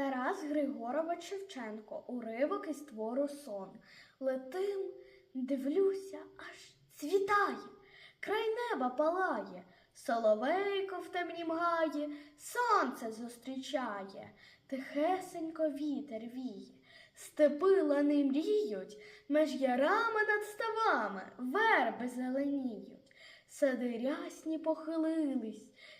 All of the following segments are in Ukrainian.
Тарас Григорович Шевченко, уривок із твору сон. Летим, дивлюся, аж цвітає, край неба палає, соловейко в темнім гаї, сонце зустрічає, тихесенько вітер віє, степи лани мріють, меж ярами над ставами верби зеленіють. Сади рясні похилились,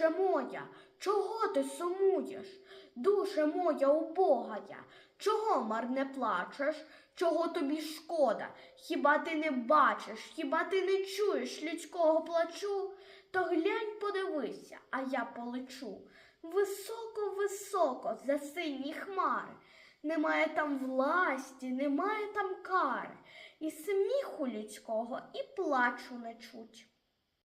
душе моя, чого ти сумуєш? Душе моя убогая, чого марне плачеш? Чого тобі шкода? Хіба ти не бачиш, хіба ти не чуєш людського плачу? То глянь, подивися, а я полечу. Високо, високо за сині хмари. Немає там власті, немає там кари, і сміху людського, і плачу не чуть.